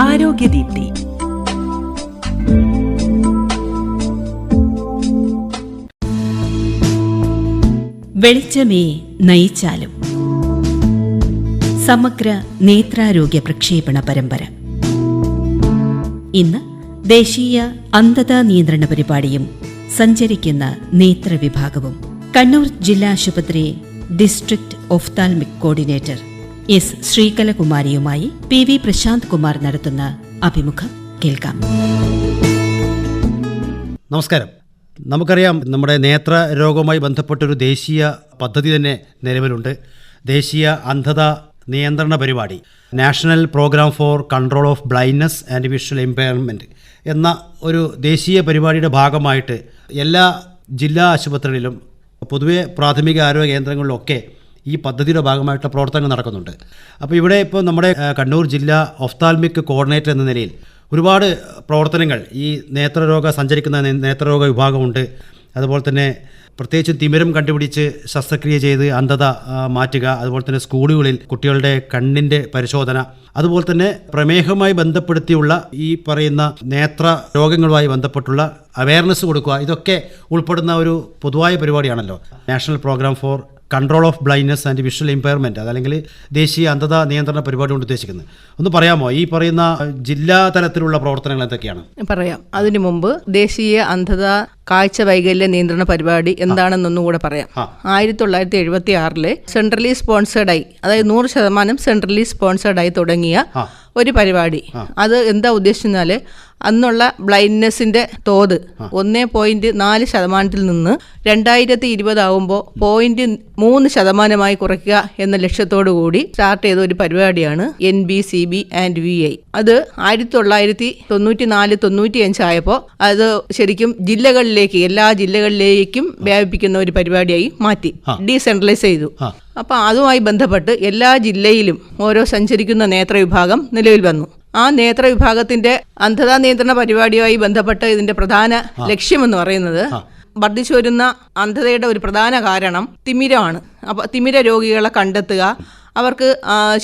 ആരോഗ്യദീപ്തി. വെളിച്ചമേ നയിച്ചാലും. സമഗ്ര നേത്രാരോഗ്യ പ്രക്ഷേപണ പരമ്പര. ഇന്ന് ദേശീയ അന്ധതാ നിയന്ത്രണ പരിപാടിയും സഞ്ചരിക്കുന്ന നേത്രവിഭാഗവും കണ്ണൂർ ജില്ലാ ആശുപത്രി ഡിസ്ട്രിക്ട് ഒഫ്താൽമിക് കോർഡിനേറ്റർ എസ് ശ്രീകലകുമാരിയുമായി പി വി പ്രശാന്ത് കുമാർ നടത്തുന്ന അഭിമുഖം കേൾക്കാം. നമസ്കാരം. നമുക്കറിയാം നമ്മുടെ നേത്ര രോഗവുമായി ബന്ധപ്പെട്ടൊരു ദേശീയ പദ്ധതി തന്നെ നിലവിലുണ്ട്. ദേശീയ അന്ധത നിയന്ത്രണ പരിപാടി. National programme for control of blindness and visual impairment എന്ന ഒരു ദേശീയ പരിപാടിയുടെ ഭാഗമായിട്ട് എല്ലാ ജില്ലാ ആശുപത്രികളിലും പൊതുവെ പ്രാഥമിക ആരോഗ്യ കേന്ദ്രങ്ങളിലൊക്കെ ഈ പദ്ധതിയുടെ ഭാഗമായിട്ടുള്ള പ്രവർത്തനങ്ങൾ നടക്കുന്നുണ്ട്. അപ്പോൾ ഇവിടെ ഇപ്പോൾ നമ്മുടെ കണ്ണൂർ ജില്ലാ ഒഫ്താൽമിക് കോർഡിനേറ്റർ എന്ന നിലയിൽ ഒരുപാട് പ്രവർത്തനങ്ങൾ ഈ നേത്രരോഗ സഞ്ചരിക്കുന്ന നേത്രരോഗ വിഭാഗമുണ്ട്. അതുപോലെ തന്നെ പ്രത്യേകിച്ച് തിമിരം കണ്ടുപിടിച്ച് ശസ്ത്രക്രിയ ചെയ്ത് അന്ധത മാറ്റുക അതുപോലെ തന്നെ സ്കൂളുകളിൽ കുട്ടികളുടെ കണ്ണിന്റെ പരിശോധന അതുപോലെ തന്നെ പ്രമേഹവുമായി ബന്ധപ്പെടുത്തിയുള്ള ഈ പറയുന്ന നേത്ര രോഗങ്ങളുമായി ബന്ധപ്പെട്ടുള്ള അവയർനെസ് കൊടുക്കുക ഇതൊക്കെ ഉൾപ്പെടുന്ന ഒരു പൊതുവായ പരിപാടിയാണല്ലോ. National programme for control of blindness and visual impairment അതല്ലെങ്കിൽ ദേശീയ അന്ധത നിയന്ത്രണ പരിപാടി കൊണ്ട് ഉദ്ദേശിക്കുന്നത്. ഒന്ന് പറയാമോ? ഈ പറയുന്ന ജില്ലാ തലത്തിലുള്ള പ്രവർത്തനങ്ങൾ എന്തൊക്കെയാണ്? പറയാം. അതിനു മുമ്പ് ദേശീയ അന്ധത കാഴ്ച വൈകല്യ നിയന്ത്രണ പരിപാടി എന്താണെന്നൊന്നുകൂടെ പറയാം. ആയിരത്തി തൊള്ളായിരത്തി എഴുപത്തി ആറിലെ സെൻട്രലി സ്പോൺസേഡായി അതായത് നൂറ് ശതമാനം സെൻട്രലി സ്പോൺസേഡായി തുടങ്ങിയ. ഒരു പരിപാടി. അത് എന്താ ഉദ്ദേശിച്ചാൽ അന്നുള്ള ബ്ലൈൻഡ്നെസ്സിന്റെ തോത് ഒന്നേ പോയിന്റ് നാല് ശതമാനത്തിൽ നിന്ന് രണ്ടായിരത്തി ഇരുപതാവുമ്പോൾ പോയിന്റ് മൂന്ന് ശതമാനമായി കുറയ്ക്കുക എന്ന ലക്ഷ്യത്തോടു കൂടി സ്റ്റാർട്ട് ചെയ്ത ഒരു പരിപാടിയാണ് N B C B and V I. അത് ആയിരത്തി തൊള്ളായിരത്തി തൊണ്ണൂറ്റി നാല് തൊണ്ണൂറ്റി അഞ്ചായപ്പോൾ അത് ശരിക്കും ജില്ലകളിലേക്ക് എല്ലാ ജില്ലകളിലേക്കും വ്യാപിപ്പിക്കുന്ന ഒരു പരിപാടിയായി മാറ്റി. ഡീസെൻട്രലൈസ് ചെയ്തു. അപ്പോൾ അതുമായി ബന്ധപ്പെട്ട് എല്ലാ ജില്ലയിലും ഓരോ സഞ്ചരിക്കുന്ന നേത്രവിഭാഗം നിലവിൽ വന്നു. ആ നേത്രവിഭാഗത്തിന്റെ അന്ധതാ നിയന്ത്രണ പരിപാടിയുമായി ബന്ധപ്പെട്ട് ഇതിന്റെ പ്രധാന ലക്ഷ്യമെന്ന് പറയുന്നത് വർദ്ധിച്ചു വരുന്ന അന്ധതയുടെ ഒരു പ്രധാന കാരണം തിമിരമാണ്. അപ്പോൾ തിമിര രോഗികളെ കണ്ടെത്തുക അവർക്ക്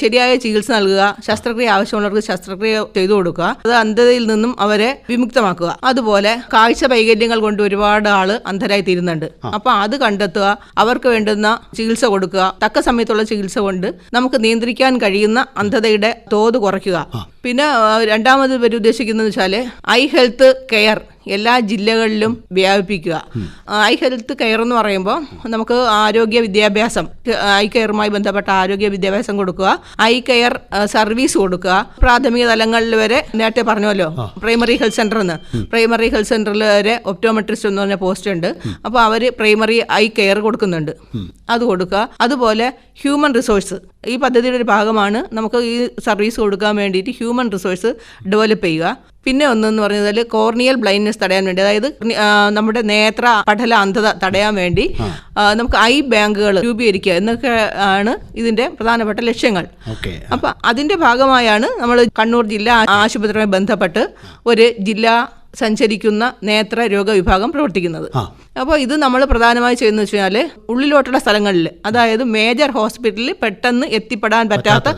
ശരിയായ ചികിത്സ നൽകുക ശസ്ത്രക്രിയ ആവശ്യമുള്ളവർക്ക് ശസ്ത്രക്രിയ ചെയ്തു കൊടുക്കുക അത് അന്ധതയിൽ നിന്നും അവരെ വിമുക്തമാക്കുക. അതുപോലെ കാഴ്ച വൈകല്യങ്ങൾ കൊണ്ട് ഒരുപാട് ആൾ അന്ധരായി തീരുന്നുണ്ട്. അപ്പൊ അത് കണ്ടെത്തുക അവർക്ക് വേണ്ടുന്ന ചികിത്സ കൊടുക്കുക തക്ക സമയത്തുള്ള ചികിത്സ കൊണ്ട് നമുക്ക് നിയന്ത്രിക്കാൻ കഴിയുന്ന അന്ധതയുടെ തോത് കുറയ്ക്കുക. പിന്നെ രണ്ടാമത് ഉദ്ദേശിക്കുന്നത് വെച്ചാൽ ഐ ഹെൽത്ത് കെയർ എല്ലാ ജില്ലകളിലും വ്യാപിപ്പിക്കുക. ഐ ഹെൽത്ത് കെയർ എന്ന് പറയുമ്പോൾ നമുക്ക് ആരോഗ്യ വിദ്യാഭ്യാസം ഐ കെയറുമായി ബന്ധപ്പെട്ട ആരോഗ്യ വിദ്യാഭ്യാസം കൊടുക്കുക ഐ കെയർ സർവീസ് കൊടുക്കുക. പ്രാഥമിക തലങ്ങളിൽ വരെ നേരത്തെ പറഞ്ഞല്ലോ പ്രൈമറി ഹെൽത്ത് സെന്റർ എന്ന്. പ്രൈമറി ഹെൽത്ത് സെന്ററിൽ വരെ ഒപ്റ്റോമെട്രിസ്റ്റ് എന്ന് പറഞ്ഞ പോസ്റ്റ് ഉണ്ട്. അപ്പോൾ അവർ പ്രൈമറി ഐ കെയർ കൊടുക്കുന്നുണ്ട്. അത് കൊടുക്കുക. അതുപോലെ ഹ്യൂമൻ റിസോഴ്സ് ഈ പദ്ധതിയുടെ ഒരു ഭാഗമാണ് നമുക്ക് ഈ സർവീസ് കൊടുക്കാൻ വേണ്ടിയിട്ട് ഹ്യൂമൻ റിസോഴ്സ് ഡെവലപ്പ് ചെയ്യുക. പിന്നെ ഒന്നെന്ന് പറഞ്ഞാൽ കോർണിയൽ ബ്ലൈൻഡ്നെസ് തടയാൻ വേണ്ടി അതായത് നമ്മുടെ നേത്ര പഠല അന്ധത തടയാൻ വേണ്ടി നമുക്ക് ഐ ബാങ്കുകൾ രൂപീകരിക്കുക എന്നൊക്കെ ആണ് ഇതിന്റെ പ്രധാനപ്പെട്ട ലക്ഷ്യങ്ങൾ. അപ്പൊ അതിന്റെ ഭാഗമായാണ് നമ്മൾ കണ്ണൂർ ജില്ലാ ആശുപത്രിയുമായി ബന്ധപ്പെട്ട് ഒരു ജില്ലാ സഞ്ചരിക്കുന്ന നേത്ര രോഗ വിഭാഗം പ്രവർത്തിക്കുന്നത്. അപ്പോൾ ഇത് നമ്മൾ പ്രധാനമായി ചെയ്യുന്നത് വെച്ചാൽ ഉള്ളിലോട്ടുള്ള സ്ഥലങ്ങളിൽ അതായത് മേജർ ഹോസ്പിറ്റലിൽ പെട്ടെന്ന് എത്തിപ്പെടാൻ പറ്റാത്ത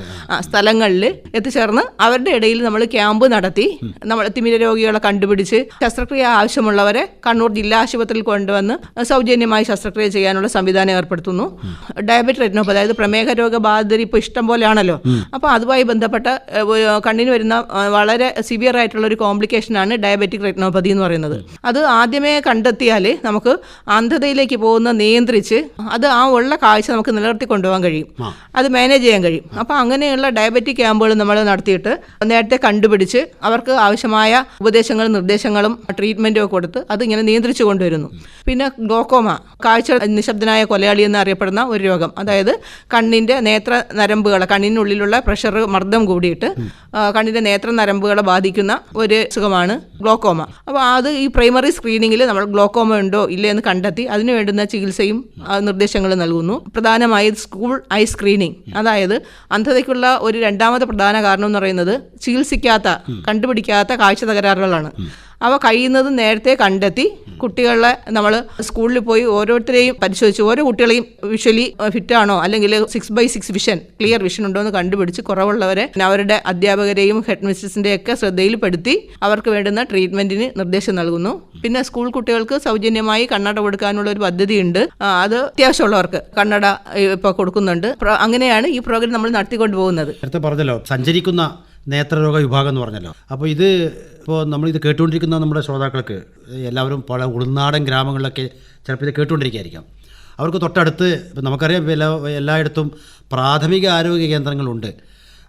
സ്ഥലങ്ങളിൽ എത്തിച്ചേർന്ന് അവരുടെ ഇടയിൽ നമ്മൾ ക്യാമ്പ് നടത്തി നമ്മൾ തിമിര രോഗികളെ കണ്ടുപിടിച്ച് ശസ്ത്രക്രിയ ആവശ്യമുള്ളവരെ കണ്ണൂർ ജില്ലാ ആശുപത്രിയിൽ കൊണ്ടുവന്ന് സൗജന്യമായി ശസ്ത്രക്രിയ ചെയ്യാനുള്ള സംവിധാനം ഏർപ്പെടുത്തുന്നു. ഡയബറ്റിക് റെറ്റിനോപ്പതി അതായത് പ്രമേഹ രോഗബാധിതർ ഇപ്പോൾ ഇഷ്ടം പോലെയാണല്ലോ. അപ്പോൾ അതുമായി ബന്ധപ്പെട്ട കണ്ണിന് വരുന്ന വളരെ സിവിയർ ആയിട്ടുള്ള ഒരു കോംപ്ലിക്കേഷനാണ് ഡയബറ്റിക് റെറ്റിനോപ്പതി എന്ന് പറയുന്നത്. അത് ആദ്യമേ കണ്ടെത്തിയാൽ നമുക്ക് അന്ധതയിലേക്ക് പോകുന്ന നിയന്ത്രിച്ച് അത് ആ ഉള്ള കാഴ്ച നമുക്ക് നിലനിർത്തി കൊണ്ടുപോകാൻ കഴിയും. അത് മാനേജ് ചെയ്യാൻ കഴിയും. അപ്പോൾ അങ്ങനെയുള്ള ഡയബറ്റിക് ക്യാമ്പുകൾ നമ്മൾ നടത്തിയിട്ട് നേരത്തെ കണ്ടുപിടിച്ച് അവർക്ക് ആവശ്യമായ ഉപദേശങ്ങളും നിർദ്ദേശങ്ങളും ട്രീറ്റ്മെന്റും ഒക്കെ കൊടുത്ത് അത് ഇങ്ങനെ നിയന്ത്രിച്ചു കൊണ്ടുവരുന്നു. പിന്നെ ഗ്ലോക്കോമ കാഴ്ച നിശബ്ദനായ കൊലയാളി എന്ന് അറിയപ്പെടുന്ന ഒരു രോഗം. അതായത് കണ്ണിന്റെ നേത്ര നരമ്പുകൾ കണ്ണിനുള്ളിലുള്ള പ്രഷർ മർദ്ദം കൂടിയിട്ട് കണ്ണിന്റെ നേത്ര നരമ്പുകളെ ബാധിക്കുന്ന ഒരു സുഖമാണ് ഗ്ലോക്കോമ ഗ്ലോക്കോമ അപ്പോൾ അത് ഈ പ്രൈമറി സ്ക്രീനിങ്ങിൽ നമ്മൾ ഗ്ലോക്കോമ ഉണ്ടോ ഇല്ലേ എന്ന് കണ്ടെത്തി അതിന് വേണ്ടുന്ന ചികിത്സയും നിർദ്ദേശങ്ങൾ നൽകുന്നു. പ്രധാനമായി സ്കൂൾ ഐ സ്ക്രീനിങ് അതായത് അന്ധതയ്ക്കുള്ള ഒരു രണ്ടാമത്തെ പ്രധാന കാരണം എന്ന് പറയുന്നത് ചികിത്സിക്കാത്ത കണ്ടുപിടിക്കാത്ത കാഴ്ച തകരാറുകളാണ്. അവ കഴിയുന്നത് നേരത്തെ കണ്ടെത്തി കുട്ടികളെ നമ്മൾ സ്കൂളിൽ പോയി ഓരോരുത്തരെയും പരിശോധിച്ച് ഓരോ കുട്ടികളെയും വിഷ്വലി ഫിറ്റ് ആണോ? അല്ലെങ്കിൽ six by six vision clear vision ഉണ്ടോ എന്ന് കണ്ടുപിടിച്ച് കുറവുള്ളവരെ അവരുടെ അധ്യാപകരെയും ഹെഡ് മിസ്റ്റേഴ്സിന്റെ ഒക്കെ ശ്രദ്ധയിൽപ്പെടുത്തി അവർക്ക് വേണ്ടുന്ന ട്രീറ്റ്മെന്റിന് നിർദ്ദേശം നൽകുന്നു. പിന്നെ സ്കൂൾ കുട്ടികൾക്ക് സൗജന്യമായി കണ്ണട കൊടുക്കാനുള്ള ഒരു പദ്ധതിയുണ്ട്. അത് അത്യാവശ്യമുള്ളവർക്ക് കണ്ണട ഇപ്പോൾ കൊടുക്കുന്നുണ്ട്. അങ്ങനെയാണ് ഈ പ്രോഗ്രാം നമ്മൾ നടത്തിക്കൊണ്ട് പോകുന്നത് നേരത്തെ പറഞ്ഞല്ലോ സഞ്ചരിക്കുന്ന നേത്രരോഗ വിഭാഗം എന്ന് പറഞ്ഞല്ലോ. അപ്പോൾ ഇത് ഇപ്പോൾ നമ്മൾ ഇത് കേട്ടുകൊണ്ടിരിക്കുന്ന നമ്മുടെ ശ്രോതാക്കൾക്ക് എല്ലാവരും പല ഉൾനാടൻ ഗ്രാമങ്ങളിലൊക്കെ ചിലപ്പോൾ ഇത് കേട്ടുകൊണ്ടിരിക്കുകയായിരിക്കാം അവർക്ക് തൊട്ടടുത്ത് ഇപ്പോൾ നമുക്കറിയാം എല്ലാ എല്ലായിടത്തും പ്രാഥമിക ആരോഗ്യ കേന്ദ്രങ്ങളുണ്ട്.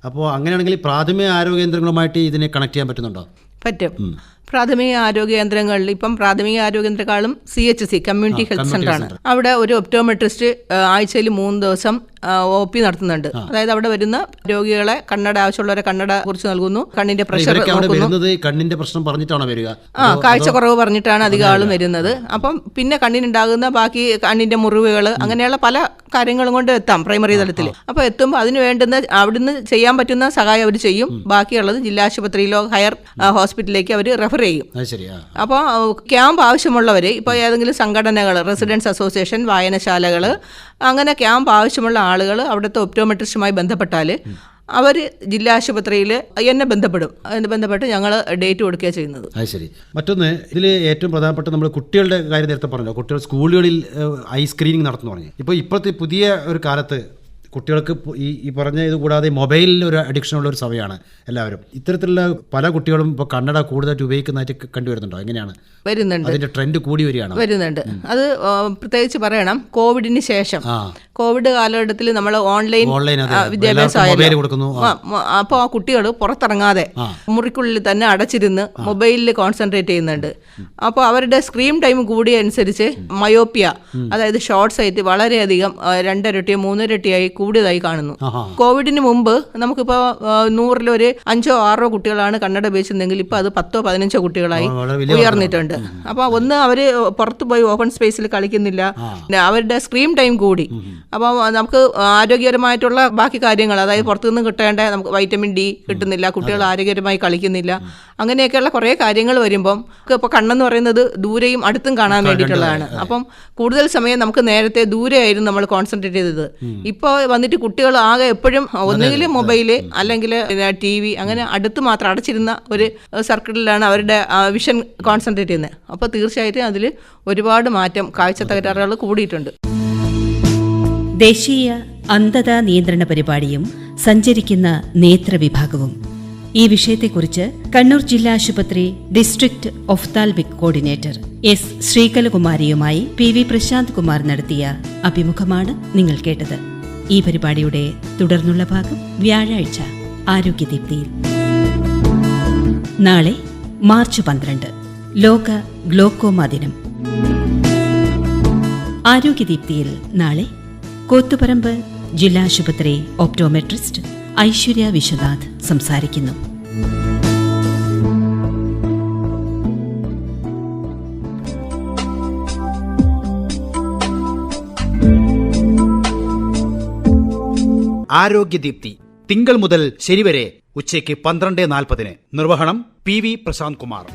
അപ്പോൾ അങ്ങനെയാണെങ്കിൽ പ്രാഥമിക ആരോഗ്യ കേന്ദ്രങ്ങളുമായിട്ട് ഇതിനെ കണക്ട് ചെയ്യാൻ പറ്റുന്നുണ്ടോ? പറ്റും. പ്രാഥമിക ആരോഗ്യ കേന്ദ്രങ്ങളിൽ ഇപ്പം പ്രാഥമിക ആരോഗ്യ കേന്ദ്രക്കാളും C H C community health centre ആണ്. അവിടെ ഒരു ഒപ്റ്റോമെട്രിസ്റ്റ് ആഴ്ചയിൽ മൂന്ന് ദിവസം ഒ പി നടത്തുന്നുണ്ട്. അതായത് അവിടെ വരുന്ന രോഗികളെ കണ്ണട ആവശ്യമുള്ളവരെ കണ്ണട കുറിച്ച് നൽകുന്നു. കണ്ണിന്റെ പ്രഷർ കണ്ണിന്റെ പ്രശ്നം പറഞ്ഞിട്ടാണ് വരിക? ആ കാഴ്ച കുറവ് പറഞ്ഞിട്ടാണ് അധികം ആളും വരുന്നത്. അപ്പം പിന്നെ കണ്ണിനുണ്ടാകുന്ന ബാക്കി കണ്ണിന്റെ മുറിവുകൾ അങ്ങനെയുള്ള പല കാര്യങ്ങളും കൊണ്ട് എത്താം പ്രൈമറി തലത്തിൽ അപ്പോൾ എത്തുമ്പോൾ അതിന് വേണ്ടുന്ന അവിടുന്ന് ചെയ്യാൻ പറ്റുന്ന സഹായം അവർ ചെയ്യും. ബാക്കിയുള്ളത് ജില്ലാ ആശുപത്രിയിലോ ഹയർ ഹോസ്പിറ്റലിലേക്ക് അവർ റെഫർ ചെയ്യും. അപ്പോൾ ക്യാമ്പ് ആവശ്യമുള്ളവർ ഇപ്പോൾ ഏതെങ്കിലും സംഘടനകൾ റെസിഡൻസ് അസോസിയേഷൻ വായനശാലകൾ അങ്ങനെ ക്യാമ്പ് ആവശ്യമുള്ള ആളുകൾ അവിടുത്തെ ഒപ്റ്റോമെട്രിസ്റ്റുമായി ബന്ധപ്പെട്ടാൽ അവർ ജില്ലാ ആശുപത്രിയിൽ എന്നെ ബന്ധപ്പെടും. അതിന് ബന്ധപ്പെട്ട് ഞങ്ങൾ ഡേറ്റ് കൊടുക്കുകയാണ് ചെയ്യുന്നത്. അത് ശരി. മറ്റൊന്ന് ഇതിൽ ഏറ്റവും പ്രധാനപ്പെട്ട നമ്മൾ കുട്ടികളുടെ കാര്യം നേരത്തെ പറഞ്ഞല്ലോ. കുട്ടികൾ സ്കൂളുകളിൽ ഐ സ്ക്രീനിങ് നടത്തുന്നു പറഞ്ഞു. ഇപ്പോൾ ഇപ്പോഴത്തെ പുതിയ ഒരു കാലത്ത് കുട്ടികൾക്ക് ഈ ഈ പറഞ്ഞ ഇത് കൂടാതെ മൊബൈലിൽ ഒരു അഡിക്ഷൻ ഉള്ള ഒരു സമയമാണ് എല്ലാവരും. ഇത്തരത്തിലുള്ള പല കുട്ടികളും ഇപ്പോൾ കന്നഡ കൂടുതലായിട്ട് ഉപയോഗിക്കുന്നതായിട്ട് കണ്ടുവരുന്നുണ്ടോ? എങ്ങനെയാണ്? വരുന്നുണ്ട്. അതിന്റെ ട്രെൻഡ് കൂടി വരികയാണ്? വരുന്നുണ്ട്. അത് പ്രത്യേകിച്ച് പറയണം കോവിഡിന് ശേഷം. കോവിഡ് കാലഘട്ടത്തിൽ നമ്മൾ ഓൺലൈൻ വിദ്യാഭ്യാസം കൊടുക്കുന്നു. അപ്പോൾ ആ കുട്ടികൾ പുറത്തിറങ്ങാതെ മുറിക്കുള്ളിൽ തന്നെ അടച്ചിരുന്ന് മൊബൈലിൽ കോൺസെൻട്രേറ്റ് ചെയ്യുന്നുണ്ട്. അപ്പോൾ അവരുടെ സ്ക്രീൻ ടൈം കൂടിയ അനുസരിച്ച് മയോപ്പിയ അതായത് ഷോർട്ട് സൈറ്റ് വളരെയധികം രണ്ടരട്ടിയോ മൂന്നിരട്ടിയായി കൂടിയതായി കാണുന്നു. കോവിഡിന് മുമ്പ് നമുക്കിപ്പോൾ നൂറിലൊരു അഞ്ചോ ആറോ കുട്ടികളാണ് കണ്ണട ഉപയോഗിച്ചിരുന്നെങ്കിൽ ഇപ്പോൾ അത് പത്തോ പതിനഞ്ചോ കുട്ടികളായി ഉയർന്നിട്ടുണ്ട്. അപ്പോൾ ഒന്ന് അവർ പുറത്തു പോയി ഓപ്പൺ സ്പേസിൽ കളിക്കുന്നില്ല. അവരുടെ സ്ക്രീൻ ടൈം കൂടി. അപ്പോൾ നമുക്ക് ആരോഗ്യപരമായിട്ടുള്ള ബാക്കി കാര്യങ്ങൾ അതായത് പുറത്തുനിന്ന് കിട്ടേണ്ട നമുക്ക് വൈറ്റമിൻ ഡി കിട്ടുന്നില്ല കുട്ടികൾ ആരോഗ്യപരമായി കളിക്കുന്നില്ല. അങ്ങനെയൊക്കെയുള്ള കുറേ കാര്യങ്ങൾ വരുമ്പം ഇപ്പോൾ കണ്ണെന്ന് പറയുന്നത് ദൂരെയും അടുത്തും കാണാൻ വേണ്ടിയിട്ടുള്ളതാണ്. അപ്പം കൂടുതൽ സമയം നമുക്ക് നേരത്തെ ദൂരെയായിരുന്നു നമ്മൾ കോൺസെൻട്രേറ്റ് ചെയ്തത്. ഇപ്പോൾ വന്നിട്ട് കുട്ടികൾ ആകെ എപ്പോഴും ഒന്നുകിൽ മൊബൈൽ അല്ലെങ്കിൽ ടി വി അങ്ങനെ അടുത്ത് മാത്രം അടച്ചിരുന്ന ഒരു സർക്കിളിലാണ് അവരുടെ വിഷൻ കോൺസെൻട്രേറ്റ് ചെയ്യുന്നത്. അപ്പോൾ തീർച്ചയായിട്ടും അതിൽ ഒരുപാട് മാറ്റം കാഴ്ച തകരാറുകൾ കൂടിയിട്ടുണ്ട്. ദേശീയ അന്ധത നിയന്ത്രണ പരിപാടിയും സഞ്ചരിക്കുന്ന നേത്രവിഭാഗവും ഈ വിഷയത്തെക്കുറിച്ച് കണ്ണൂർ ജില്ലാ ആശുപത്രി ഡിസ്ട്രിക്ട് ഒഫ്താൽബിക് കോർഡിനേറ്റർ എസ് ശ്രീകലകുമാരിയുമായി പി വി പ്രശാന്ത് കുമാർ നടത്തിയ അഭിമുഖമാണ് നിങ്ങൾ കേട്ടത്. ഈ പരിപാടിയുടെ തുടർന്നുള്ള ഭാഗം വ്യാഴാഴ്ച ആരോഗ്യദീപ്തിയിൽ. നാളെ മാർച്ച് പന്ത്രണ്ട് ലോക ഗ്ലോക്കോമ ദിനം. ആരോഗ്യദീപ്തിയിൽ നാളെ കോത്തുപറമ്പ് ജില്ലാ ആശുപത്രി ഓപ്റ്റോമെട്രിസ്റ്റ് ഐശ്വര്യ വിശ്വനാഥ് സംസാരിക്കുന്നു. ആരോഗ്യദീപ്തി. തിങ്കൾ മുതൽ ശനിവരെ ഉച്ചയ്ക്ക് പന്ത്രണ്ട് നാൽപ്പതിന്. നിർവഹണം പി വി പ്രശാന്ത് കുമാർ.